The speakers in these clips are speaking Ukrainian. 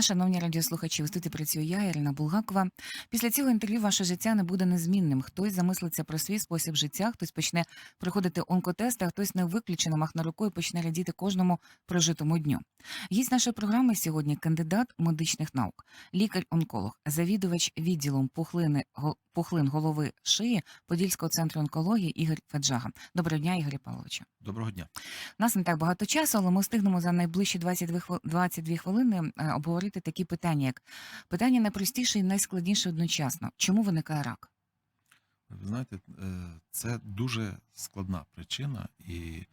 Шановні радіослухачі, у студії працюю я, Ірина Булгакова. Після цього інтерв'ю ваше життя не буде незмінним. Хтось замислиться про свій спосіб життя, хтось почне проходити онкотести, а хтось не виключено махне рукою почне радіти кожному прожитому дню. Гість нашої програми сьогодні кандидат медичних наук, лікар-онколог, завідувач відділом пухлини пухлин голови шиї Подільського центру онкології Ігор Феджага. Доброго дня, Ігорі Павловичу. Доброго дня. У нас не так багато часу, але ми встигнемо за найближчі 22 хвил- 22 хвилини е, обговорити такі питання, як питання найпростіше і найскладніше одночасно. Чому виникає рак? Ви знаєте, е, це дуже складна причина, і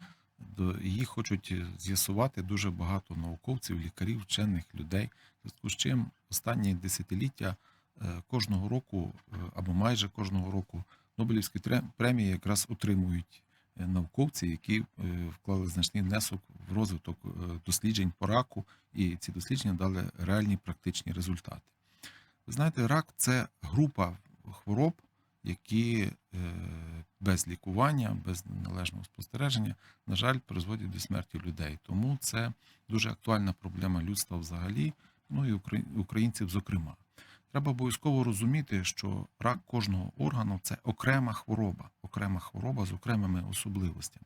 її хочуть з'ясувати дуже багато науковців, лікарів, вчених людей. Зв'язку з чим останні десятиліття е, кожного року е, або майже кожного року Нобелівські премії якраз отримують науковці, які е, вклали значний внесок в розвиток е, досліджень по раку, і ці дослідження дали реальні практичні результати. Ви знаєте, рак це група хвороб, які е, без лікування, без належного спостереження, на жаль, призводять до смерті людей. Тому це дуже актуальна проблема людства взагалі, ну і українців, зокрема. Треба обов'язково розуміти, що рак кожного органу це окрема хвороба, окрема хвороба з окремими особливостями.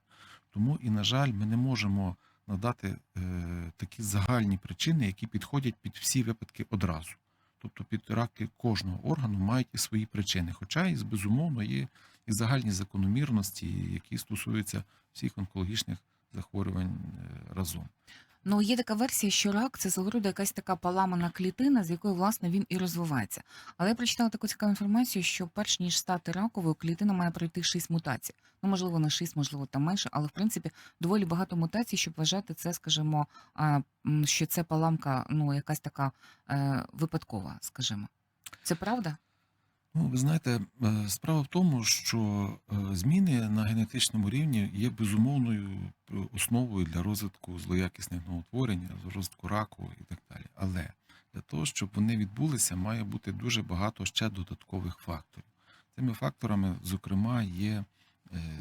Тому і, на жаль, ми не можемо надати е, такі загальні причини, які підходять під всі випадки одразу. Тобто під раки кожного органу мають і свої причини. Хоча і безумовно є і загальні закономірності, які стосуються всіх онкологічних захворювань е, разом. Ну є така версія, що рак це свого роду якась така поламана клітина, з якою власне він і розвивається. Але я прочитала таку цікаву інформацію, що перш ніж стати раковою, клітина має пройти шість мутацій. Ну можливо, не шість, можливо, там менше, але в принципі доволі багато мутацій, щоб вважати це, скажімо, що це поламка, ну якась така е, випадкова, скажімо. Це правда? Ну, ви знаєте, е, справа в тому, що е, зміни на генетичному рівні є безумовною е, основою для розвитку злоякісних новотворень, розвитку раку і так далі. Але для того, щоб вони відбулися, має бути дуже багато ще додаткових факторів. Цими факторами, зокрема, є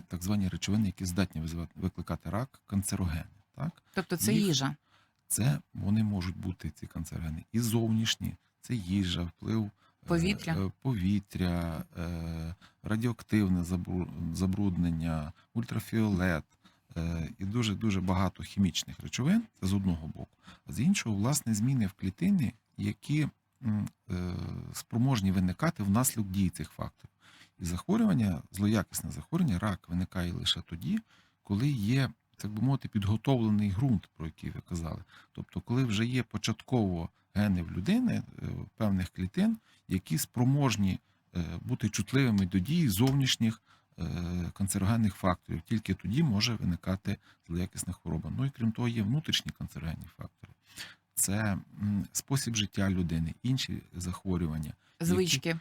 так звані речовини, які здатні викликати рак, канцерогени. Так? Тобто це Їх- їжа. Це вони можуть бути ці канцерогени і зовнішні, це їжа, вплив Повітря. е, повітря, е, радіоактивне забруднення, ультрафіолет е, і дуже дуже багато хімічних речовин. З одного боку. А з іншого, власне, зміни в клітині, які спроможні виникати внаслідок дії цих факторів. І захворювання, злоякісне захворювання, рак виникає лише тоді, коли є, так би мовити, підготовлений ґрунт, про який ви казали. Тобто, коли вже є початково гени в людини е, певних клітин, які спроможні е, бути чутливими до дії зовнішніх е, канцерогенних факторів, тільки тоді може виникати злоякісна хвороба. Ну і крім того, є внутрішні канцерогенні фактори. Це спосіб життя людини, інші захворювання. Звички.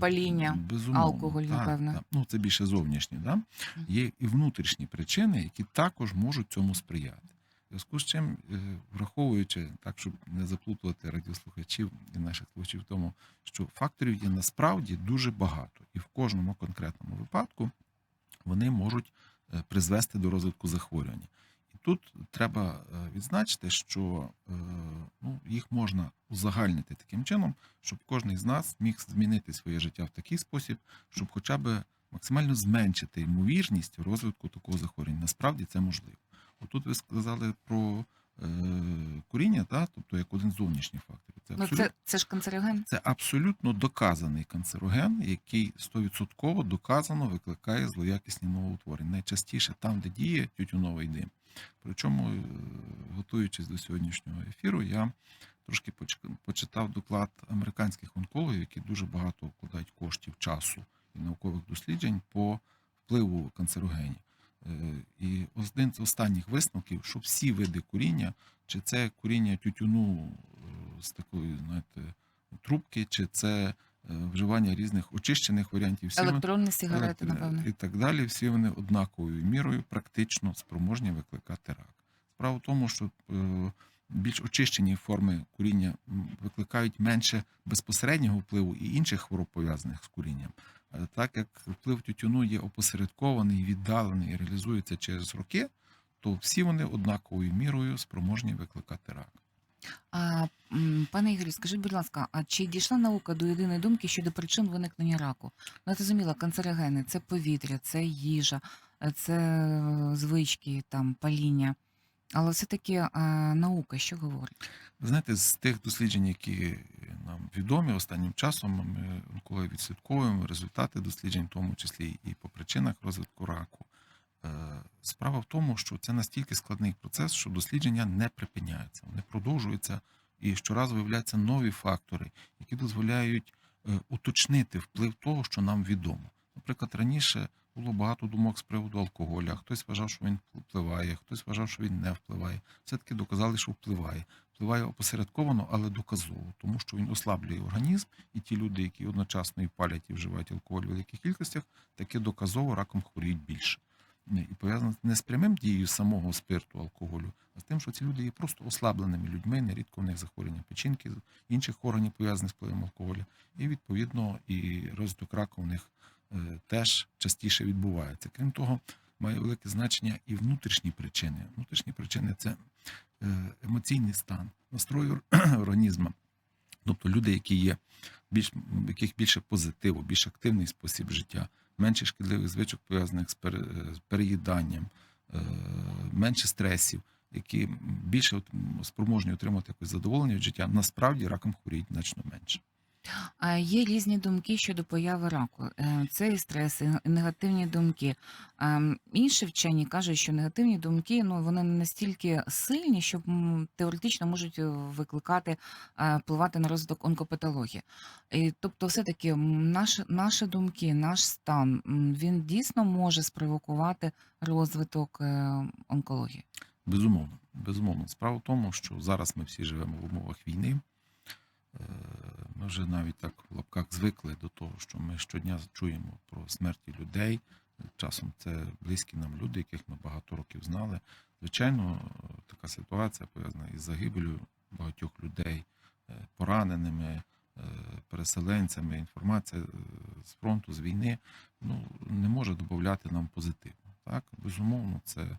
Паління, безумовно, алкоголь, так, так. Ну, це більше зовнішні. Да? Є і внутрішні причини, які також можуть цьому сприяти. В зв'язку з чим, е, враховуючи так, щоб не заплутувати радіослухачів і наших слухачів в тому, що факторів є насправді дуже багато, і в кожному конкретному випадку вони можуть е, призвести до розвитку захворювання. Тут треба е, відзначити, що е, ну, їх можна узагальнити таким чином, щоб кожен з нас міг змінити своє життя в такий спосіб, щоб хоча б максимально зменшити ймовірність розвитку такого захворювання. Насправді це можливо. Отут ви сказали про е, куріння, та? тобто як один з зовнішніх факторів. Це Ну абсолютно, це, це ж канцероген. це абсолютно доказаний канцероген, який 100% доказано викликає злоякісні новоутворення. Найчастіше там, де діє тютюновий дим. Причому, е, готуючись до сьогоднішнього ефіру, я трошки почитав доклад американських онкологів, які дуже багато вкладають коштів часу і наукових досліджень по впливу канцерогенів. Е, І один з останніх висновків, що всі види куріння, чи це куріння тютюну е, з такої, знаєте, трубки, чи це вживання різних очищених варіантів, всі Електронні сигарети, напевно. і так далі, всі вони однаковою мірою практично спроможні викликати рак. Справа в тому, що е, більш очищені форми куріння викликають менше безпосереднього впливу і інших хвороб пов'язаних з курінням. Е, Так як вплив тютюну є опосередкований, віддалений і реалізується через роки, то всі вони однаковою мірою спроможні викликати рак. А, пане Ігорі, скажіть, будь ласка, а чи дійшла наука до єдиної думки щодо причин виникнення раку? Ну, я зрозуміла, канцерогени це повітря, це їжа, е, це е, звички, там, паління. Але все-таки е, наука що говорить? Ви знаєте, з тих досліджень, які нам відомі останнім часом, ми коли відслідковуємо результати досліджень, в тому числі і по причинах розвитку раку. Е, Справа в тому, що це настільки складний процес, що дослідження не припиняються, вони продовжуються, і щоразу виявляються нові фактори, які дозволяють е, уточнити вплив того, що нам відомо. Наприклад, раніше було багато думок з приводу алкоголя. Хтось вважав, що він впливає, хтось вважав, що він не впливає. Все-таки доказали, що впливає. Впливає опосередковано, але доказово, тому що він ослаблює організм, і ті люди, які одночасно і палять і вживають алкоголь в великих кількостях, таки доказово раком хворіють більше. І пов'язано не з прямим дією самого спирту алкоголю, а з тим, що ці люди є просто ослабленими людьми, нерідко в них захворювання печінки, інших органів пов'язаних з впливом алкоголя. І відповідно і розвиток раку в них е, теж частіше відбувається. Крім того, має велике значення і внутрішні причини. Внутрішні причини це е, емоційний стан, настрой організму. Тобто люди, які є більш яких більше позитиву, більш активний спосіб життя, менше шкідливих звичок пов'язаних з пере- переїданням, е, менше стресів, які більше спроможні отримати якось задоволення від життя, насправді раком хворіють значно менше. Є різні думки щодо появи раку. Е, Це і стрес, і негативні думки. Ем, Інші вчені кажуть, що негативні думки ну вони не настільки сильні, щоб м, теоретично можуть е, викликати е, впливати на розвиток онкопатології. І, тобто, все таки наші, думки, наш стан м, він дійсно може спровокувати розвиток онкології. Безумовно, безумовно. Справа в тому, що зараз ми всі живемо в умовах війни. Е, Ми вже навіть так в лапках звикли до того, що ми щодня чуємо про смерті людей. Часом це близькі нам люди, яких ми багато років знали. Звичайно, е, така ситуація пов'язана із загибелю багатьох людей, е, пораненими, переселенцями. Інформація з фронту, з війни ну, не може додати нам позитиву. Так, безумовно, це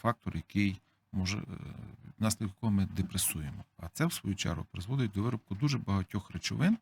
фактор, який може е, внаслідок якого ми депресуємо. А це, в свою чергу, призводить до виробку дуже багатьох речовин,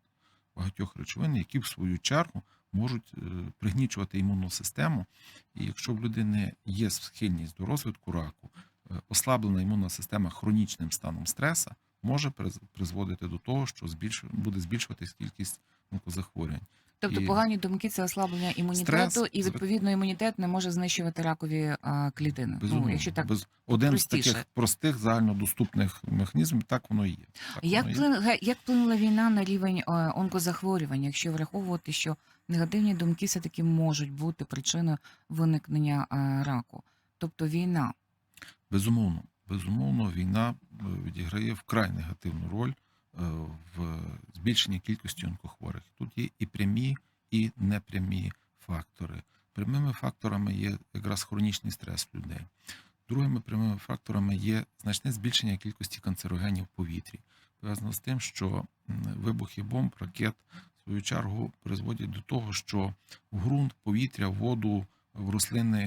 багатьох речовин, які в свою чергу можуть е, пригнічувати імунну систему. І якщо в людини є схильність до розвитку раку, е, ослаблена імунна система хронічним станом стреса може приз- призводити до того, що збільш... буде збільшуватись кількість онкозахворювань. Тобто І погані думки це ослаблення імунітету, стрес, і відповідно імунітет не може знищувати ракові а, клітини. Безумовно, Ну, якщо так без... один з таких простих загальнодоступних механізмів, так воно і є. Так Як, воно є. як вплинула війна на рівень е, онкозахворювань, якщо враховувати, що негативні думки все-таки можуть бути причиною виникнення е, раку? Тобто війна. Безумовно, безумовно, війна е, відіграє вкрай негативну роль в збільшенні кількості онкохворих. Тут є і прямі, і непрямі фактори. Прямими факторами є якраз хронічний стрес людей. Другими прямими факторами є значне збільшення кількості канцерогенів в повітрі, пов'язано з тим, що вибухи бомб, ракет в свою чергу призводять до того, що в ґрунт, повітря, воду, в рослини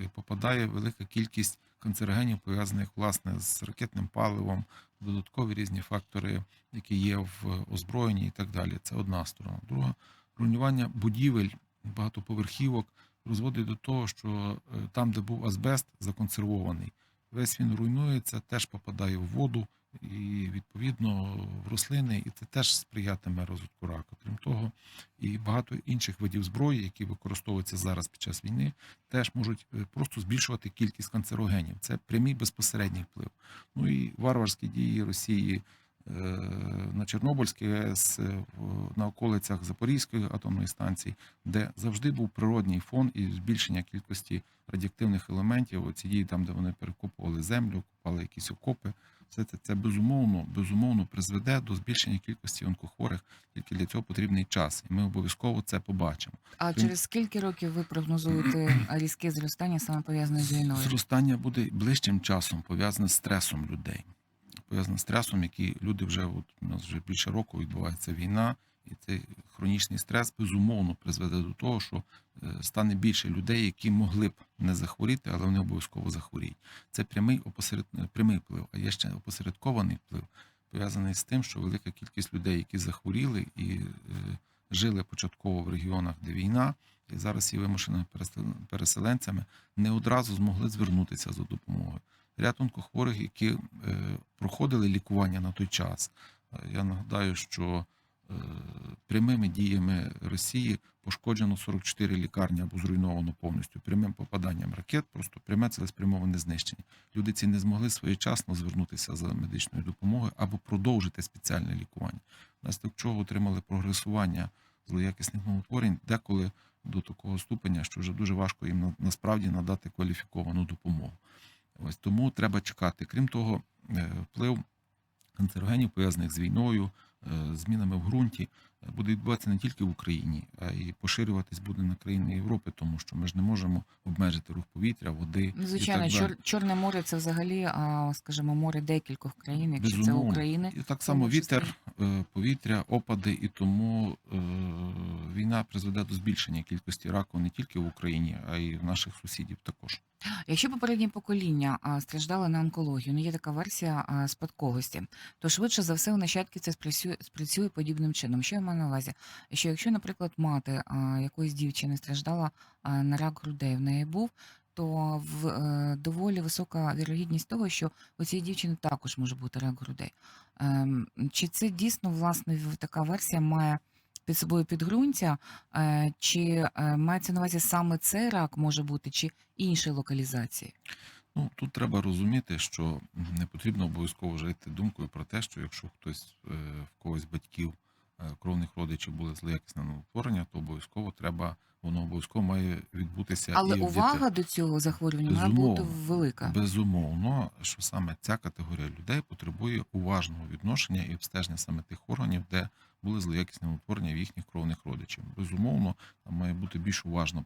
е, попадає велика кількість канцерогенів, пов'язаних власне з ракетним паливом, додаткові різні фактори, які є в озброєнні і так далі. Це одна сторона. Друга руйнування будівель, багатоповерхівок розводить до того, що е, там, де був азбест, законсервований, весь він руйнується, теж попадає в воду і відповідно в рослини, і це теж сприятиме розвитку раку. Крім того, і багато інших видів зброї, які використовуються зараз під час війни, теж можуть е, просто збільшувати кількість канцерогенів. Це прямий безпосередній вплив. Ну і варварські дії Росії е, на Чорнобильській АЕС, е, на околицях Запорізької атомної станції, де завжди був природній фон і збільшення кількості радіоактивних елементів. Оці дії там, де вони перекопували землю, копали якісь окопи. Все це, це безумовно, безумовно призведе до збільшення кількості онкохворих. Тільки для цього потрібний час, і ми обов'язково це побачимо. А Тому- через скільки років ви прогнозуєте різке зростання саме пов'язане з війною? Зростання буде ближчим часом пов'язане з стресом людей. Пов'язане з стресом, який люди вже от у нас вже більше року відбувається війна, І цей хронічний стрес безумовно призведе до того, що е, стане більше людей, які могли б не захворіти, але вони обов'язково захворіють. Це прямий опосеред... прямий вплив, а є ще опосередкований вплив, пов'язаний з тим, що велика кількість людей, які захворіли і е, жили початково в регіонах, де війна, і зараз є вимушеними переселенцями, не одразу змогли звернутися за допомогою. Ряд онкохворих, які е, проходили лікування на той час. Я нагадаю, що прямими діями Росії пошкоджено 44 лікарні або зруйновано повністю прямим попаданням ракет, просто пряме цілеспрямоване знищення. Люди ці не змогли своєчасно звернутися за медичною допомогою або продовжити спеціальне лікування, внаслідок чого отримали прогресування злоякісних новотворень, деколи до такого ступеня, що вже дуже важко їм на- насправді надати кваліфіковану допомогу. Ось тому треба чекати. Крім того, е, вплив канцерогенів, пов'язаних з війною, е, змінами в ґрунті, е, буде відбуватися не тільки в Україні, а й поширюватись буде на країни Європи, тому що ми ж не можемо обмежити рух повітря, води. Ну, звичайно, і так далі. Чор, Чорне море це взагалі, а, скажімо, море декількох країн, якщо це Безумовно. України. І так само вітер, е, повітря, опади, і тому е, війна призведе до збільшення кількості раку не тільки в Україні, а й в наших сусідів також. Якщо попереднє покоління страждало на онкологію, ну є така версія спадковості, то швидше за все у нащадків це спрацює, спрацює подібним чином. Що я маю на увазі? Що якщо, наприклад, мати якоїсь дівчини страждала на рак грудей, в неї був, то в е, доволі висока вірогідність того, що у цієї дівчини також може бути рак грудей. Ем, чи це дійсно власне така версія має під собою підґрунтя, е, чи е, мається на увазі саме цей рак може бути, чи інші локалізації? Ну тут треба розуміти, що не потрібно обов'язково жити думкою про те, що якщо хтось е, в когось з батьків кровних родичів були злоякісне новотворення, то обов'язково треба, воно обов'язково має відбутися Але і увага дітей. до цього захворювання має бути велика. Безумовно, що саме ця категорія людей потребує уважного відношення і обстеження саме тих органів, де були злоякісні утворення в їхніх кровних родичів. Безумовно, там має бути більш уважно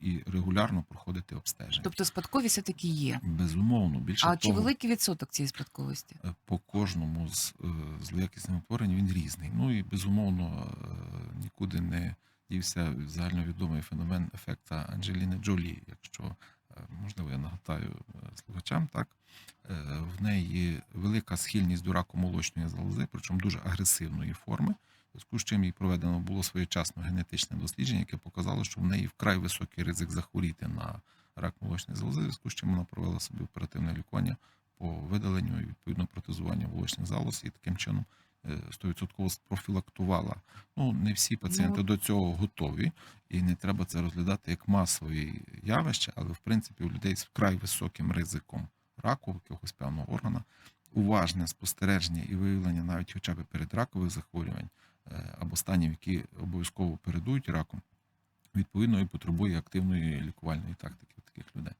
і регулярно проходити обстеження. Тобто спадковість все-таки є. Безумовно, більше А чи великий відсоток цієї спадковості? е, по кожному з е, злоякісних утворень він різний. Ну і безумовно е, нікуди не дівся загальновідомий феномен ефекта Анджеліни Джолі. Якщо можливо, я нагадаю е, слухачам, так Е, в неї велика схильність до раку молочної залози, причому дуже агресивної форми. Зв'язку з чим їй проведено було своєчасно генетичне дослідження, яке показало, що в неї вкрай високий ризик захворіти на рак молочної залози, зв'язку з чим вона провела собі оперативне лікування по видаленню і відповідно протезуванню молочних залоз, і таким чином 100% спрофілактувала. Ну, не всі пацієнти Ну, до цього готові, і не треба це розглядати як масове явище, але в принципі у людей з вкрай високим ризиком раку якогось певного органа, уважне спостереження і виявлення навіть хоча б передракових захворювань е, або станів, які обов'язково передують раку, відповідно і потребує активної лікувальної тактики у таких людей.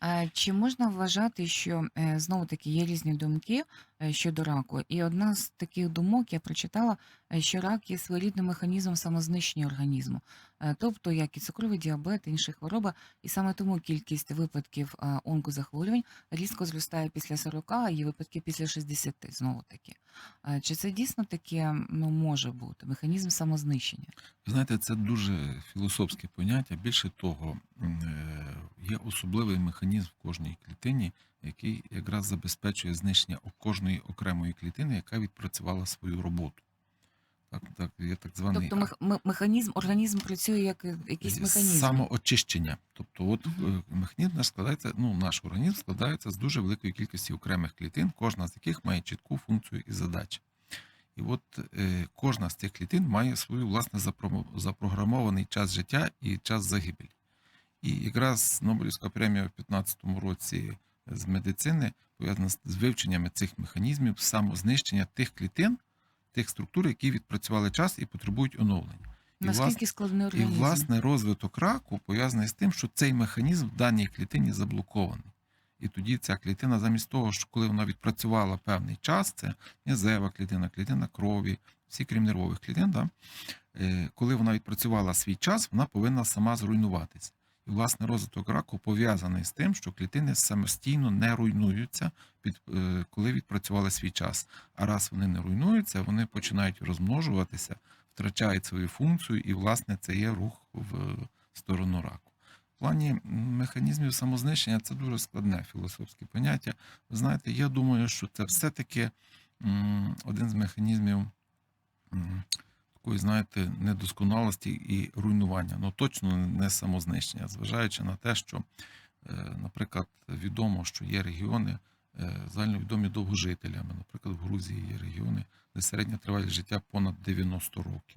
А Чи можна вважати, що е, знову таки є різні думки е, щодо раку? І одна з таких думок я прочитала, е, що рак є своєрідним механізмом самознищення організму, Е, тобто як і цукровий діабет, інші хвороби, і саме тому кількість випадків е, онкозахворювань різко зростає після 40, а є випадки після 60, знову таки. Е, Чи це дійсно таке ну, може бути механізм самознищення? Знаєте, це дуже філософське поняття. Більше того, е, є особливий механізм в кожній клітині, який якраз забезпечує знищення кожної окремої клітини, яка відпрацювала свою роботу. Так, так, є так званий Тобто механізм, організм працює як якийсь механізм. самоочищення. Тобто, от е, механізм наш складається, ну наш організм складається з дуже великої кількості окремих клітин, кожна з яких має чітку функцію і задачі. І от е, кожна з цих клітин має свою власне запро- запрограмований час життя і час загибелі. І якраз Нобелівська премія в 2015 році з медицини пов'язана з вивченнями цих механізмів самознищення тих клітин, тих структур, які відпрацювали час і потребують оновлення. І, Наскільки власне, складний і власне розвиток раку пов'язаний з тим, що цей механізм в даній клітині заблокований. І тоді ця клітина, замість того, що коли вона відпрацювала певний час, це м'язева клітина, клітина крові, всі крім нервових клітин, да, е, коли вона відпрацювала свій час, вона повинна сама зруйнуватися. Власне, розвиток раку пов'язаний з тим, що клітини самостійно не руйнуються, під, е, коли відпрацювали свій час. А раз вони не руйнуються, вони починають розмножуватися, втрачають свою функцію, і, власне, це є рух в сторону раку. В плані механізмів самознищення це дуже складне філософське поняття. Ви знаєте, я думаю, що це все-таки один з механізмів такої, знаєте, недосконалості і руйнування. Ну точно не самознищення, зважаючи на те, що, е, наприклад, відомо, що є регіони е, загальновідомі довгожителями. Наприклад, в Грузії є регіони, де середня тривалість життя понад 90 років.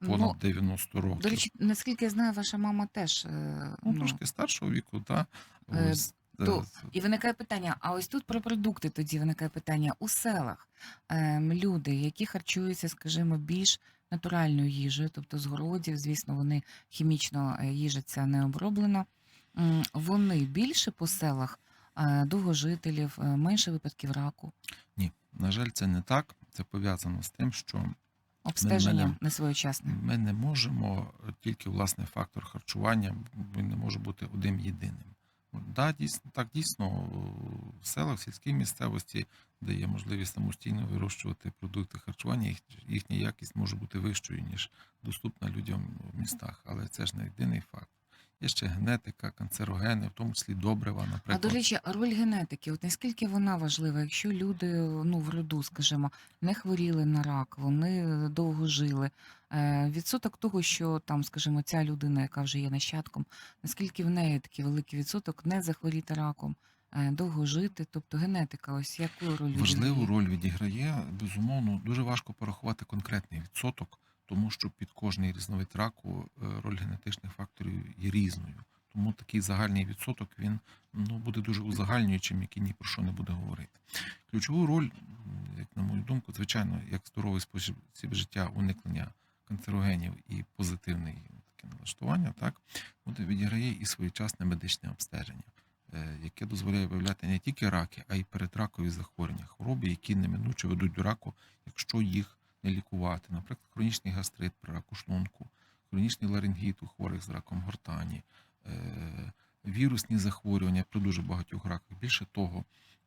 Ну, Понад 90 років. До речі, наскільки я знаю, ваша мама теж е, ну, трошки старшого віку, так. Е, Ось, е, то- І виникає питання: а ось тут про продукти тоді виникає питання у селах. Ем, люди, які харчуються, скажімо, більш натуральною їжею, тобто з городів, звісно, вони хімічно е, їжаться не оброблено. Вони більше по селах е, довгожителів, е, менше випадків раку, Ні, на жаль, це не так. Це пов'язано з тим, що обстеження мене- несвоєчасне. Ми не можемо тільки власне фактор харчування, він не може бути одним єдиним. Да, дійсно, так дійсно в селах, в сільській місцевості, де є можливість самостійно вирощувати продукти харчування, їх, їхня якість може бути вищою, ніж доступна людям в містах. Але це ж не єдиний факт. Є ще генетика, канцерогени, в тому числі добрива, А наприклад. до речі, роль генетики, от наскільки вона важлива, якщо люди ну в роду, скажімо, не хворіли на рак, вони довго жили. Е, відсоток того, що там, скажімо, ця людина, яка вже є нащадком, наскільки в неї такий великий відсоток не захворіти раком, е, довго жити, тобто генетика, ось яку роль Важливу відіграє? роль відіграє, безумовно, дуже важко порахувати конкретний відсоток, тому що під кожний різновид раку е, роль генетичних факторів є різною. Тому такий загальний відсоток він ну, буде дуже узагальнюючим, який ні про що не буде говорити. Ключову роль, як на мою думку, звичайно, як здоровий спосіб життя, уникнення канцерогенів і позитивне таке налаштування, так буде відіграє і своєчасне медичне обстеження е, яке дозволяє виявляти не тільки раки, а й передракові захворювання, хвороби, які неминуче ведуть до раку, якщо їх не лікувати. Наприклад, хронічний гастрит при раку шлунку, хронічний ларингіт у хворих з раком гортані, е, вірусні захворювання при дуже багатьох раках. Більше того,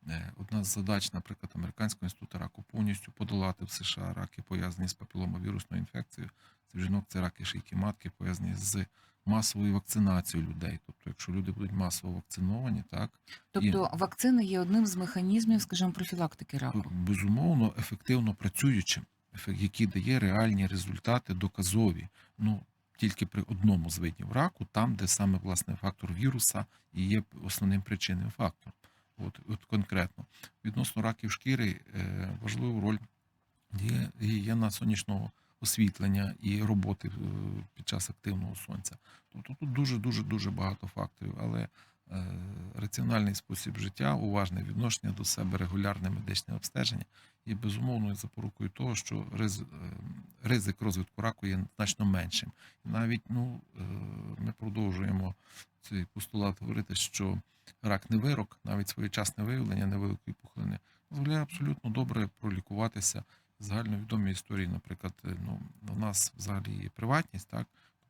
е, одна з задач, наприклад, Американського інституту раку повністю подолати в США раки, пов'язані з папіломовірусною інфекцією. Це в жінок це раки шийки матки, пов'язані з масовою вакцинацією людей. Тобто, якщо люди будуть масово вакциновані, так Тобто вакцина є одним з механізмів, скажімо, профілактики раку. безумовно ефективно працюючим, який дає реальні результати доказові. Ну тільки при одному з видів раку, там, де саме власне фактор віруса і є основним причинним фактором. От, от конкретно відносно раків шкіри е, важливу роль є, є сонячного освітлення і роботи е, під час активного сонця. Тобто тут дуже дуже дуже багато факторів, але раціональний спосіб життя, уважне відношення до себе, регулярне медичне обстеження є безумовною запорукою того, що е, ризик розвитку раку є значно меншим. І навіть ну, е, ми продовжуємо цей постулат говорити, що рак не вирок, навіть своєчасне виявлення невеликої пухлини дозволяє абсолютно добре пролікуватися. Загальновідомі історії, наприклад, е, ну, у нас взагалі є приватність, так?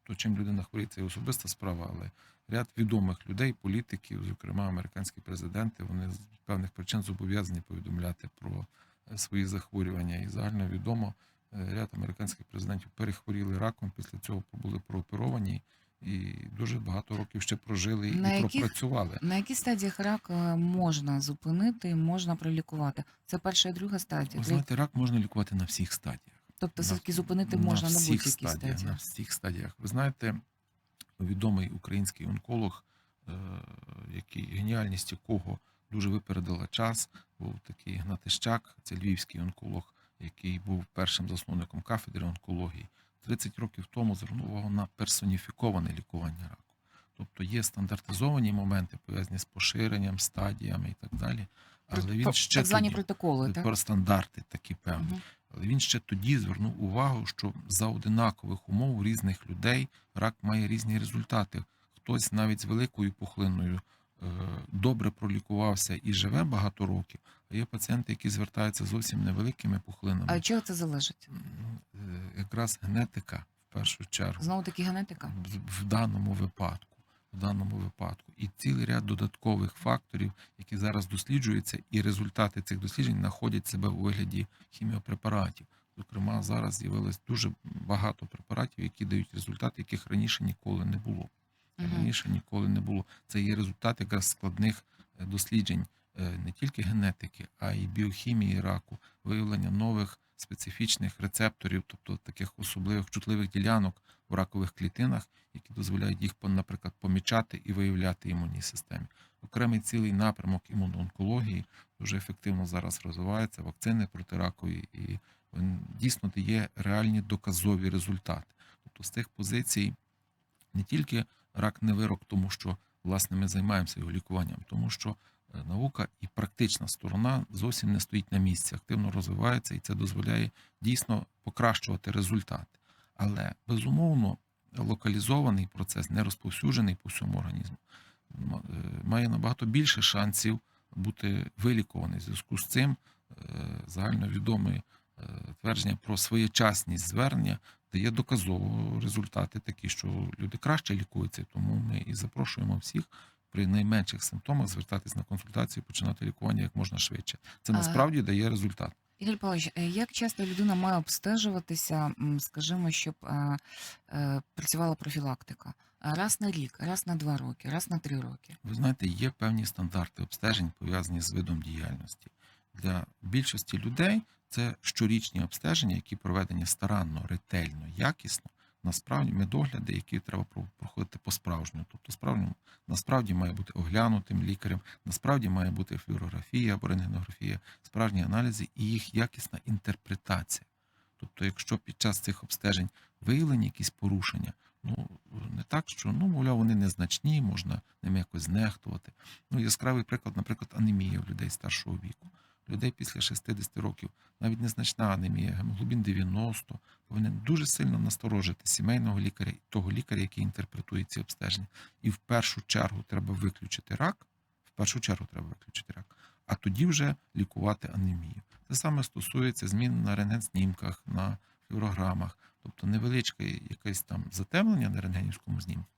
Тобто, чим людина хворіє, це особиста справа, але ряд відомих людей, політиків, зокрема американські президенти, вони з певних причин зобов'язані повідомляти про е, свої захворювання. І загально відомо, е, ряд американських президентів перехворіли раком, після цього були прооперовані і дуже багато років ще прожили На і яких- пропрацювали. На яких стадіях рак е, можна зупинити, можна пролікувати? Це перша і друга стадія. Ви знаєте, рак можна лікувати на всіх стадіях. Тобто, на- все-таки зупинити можна на, всіх будь-якій стадії. На всіх стадіях. Ви знаєте, відомий український онколог, е, який геніальність якого дуже випередила час, був такий Гнатищак, це львівський онколог, який був першим засновником кафедри онкології. 30 років тому звернув увагу на персоніфіковане лікування раку. Тобто є стандартизовані моменти, пов'язані з поширенням, стадіями і так далі. Але він про- ще звані тоді, протоколи, так? про стандарти такі певні. Мгм. Але він ще тоді звернув увагу, що за одинакових умов різних людей рак має різні результати. Хтось навіть з великою пухлиною е, добре пролікувався і живе багато років, а є пацієнти, які звертаються зовсім невеликими пухлинами. А від чого це залежить? Е, Якраз генетика в першу чергу Знову таки генетика. в- в даному випадку. В даному випадку, і цілий ряд додаткових факторів, які зараз досліджуються, і результати цих досліджень знаходять себе у вигляді хіміопрепаратів. Зокрема, зараз з'явилось дуже багато препаратів, які дають результати, яких раніше ніколи не було. Раніше ніколи не було. Це є результат якраз складних е, досліджень е, не тільки генетики, а й біохімії раку, виявлення нових специфічних рецепторів, тобто таких особливих чутливих ділянок в ракових клітинах, які дозволяють їх, наприклад, помічати і виявляти імунній системі. Окремий цілий напрямок імуноонкології дуже ефективно зараз розвивається, вакцини протиракові, і дійсно дає реальні доказові результати. Тобто з тих позицій не тільки рак не вирок, тому що власне ми займаємося його лікуванням, тому що е, наука і практична сторона зовсім не стоїть на місці, активно розвивається, і це дозволяє дійсно покращувати результати. Але безумовно локалізований процес, не розповсюджений по всьому організму, е, має набагато більше шансів бути вилікуваний. В зв'язку з цим е, загальновідоме е, твердження про своєчасність звернення дає доказово результати такі, що люди краще лікуються. Тому ми і запрошуємо всіх при найменших симптомах звертатись на консультацію, і починати лікування як можна швидше. Це насправді дає результат. Ігор Павлович, е, як часто людина має обстежуватися, скажімо, щоб е, е, працювала профілактика? Раз на рік, раз на два роки, раз на три роки. Ви знаєте, є певні стандарти обстежень пов'язані з видом діяльності. Для більшості людей це щорічні обстеження, які проведені старанно, ретельно, якісно. Насправді медогляди, які треба проходити по-справжньому. Тобто, справжньому насправді має бути оглянутим лікарем, насправді має бути флюорографія або рентгенографія, справжні аналізи і їх якісна інтерпретація. Тобто, якщо під час цих обстежень виявлені якісь порушення, ну не так, що ну, мовляв, вони незначні, можна ними якось знехтувати. Ну, яскравий приклад, наприклад, анемія в людей старшого віку. Людей після 60 років, навіть незначна анемія, гемоглобін 90, повинен дуже сильно насторожити сімейного лікаря того лікаря, який інтерпретує ці обстеження. І в першу чергу треба виключити рак. В першу чергу треба виключити рак, а тоді вже лікувати анемію. Це саме стосується змін на рентген-снімках, на флюорограмах, тобто невеличке якесь там затемнення на рентгенівському знімку.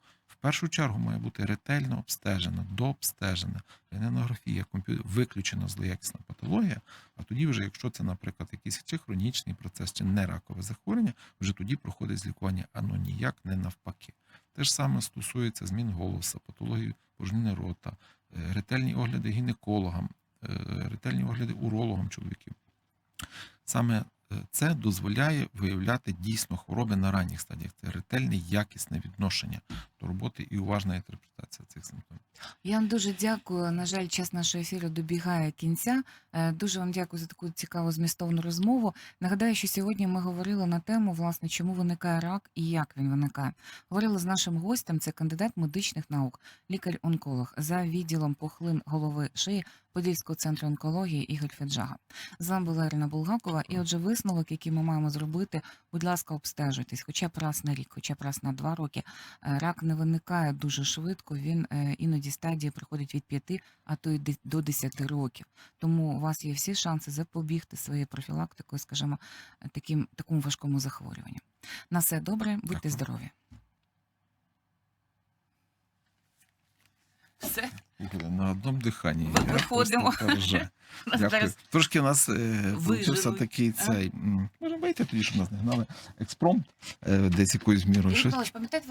Першу чергу має бути ретельно обстежена, дообстежена рентгенографія, комп'ютер, виключена злоякісна патологія. А тоді, вже, якщо це, наприклад, якийсь чи хронічний процес, чи не ракове захворювання, вже тоді проходить лікування, а ну ніяк не навпаки. Те ж саме стосується змін голоса, патології порожнини рота, е, ретельні огляди гінекологам, е, ретельні огляди урологам чоловіків. Саме це дозволяє виявляти дійсно хвороби на ранніх стадіях. Це ретельне, якісне відношення до роботи і уважна інтерпретація цих симптомів. Я вам дуже дякую. На жаль, час нашого ефіру добігає кінця. Е, Дуже вам дякую за таку цікаву змістовну розмову. Нагадаю, що сьогодні ми говорили на тему, власне, чому виникає рак і як він виникає. Говорили з нашим гостем, це кандидат медичних наук, лікар-онколог за відділом пухлин голови шиї Подільського центру онкології Ігор Феджага. З вами була Ірина Булгакова. І отже, висновок, який ми маємо зробити, будь ласка, обстежуйтесь, хоча б раз на рік, хоча б раз на два роки. Е, Рак не виникає дуже швидко. Він е, іноді стадії приходить від 5, а то й до 10 років. Тому у вас є всі шанси запобігти своєю профілактикою, скажімо, таким такому важкому захворюванню. На все добре, будьте здорові. Все, На одному диханні. Виходимо. Дякую. Трошки у нас вийшовся такий цей. Може, вийти тоді, щоб нас не гнали. Експромт е, десь якоюсь мірою. Щось пам'ятаєте,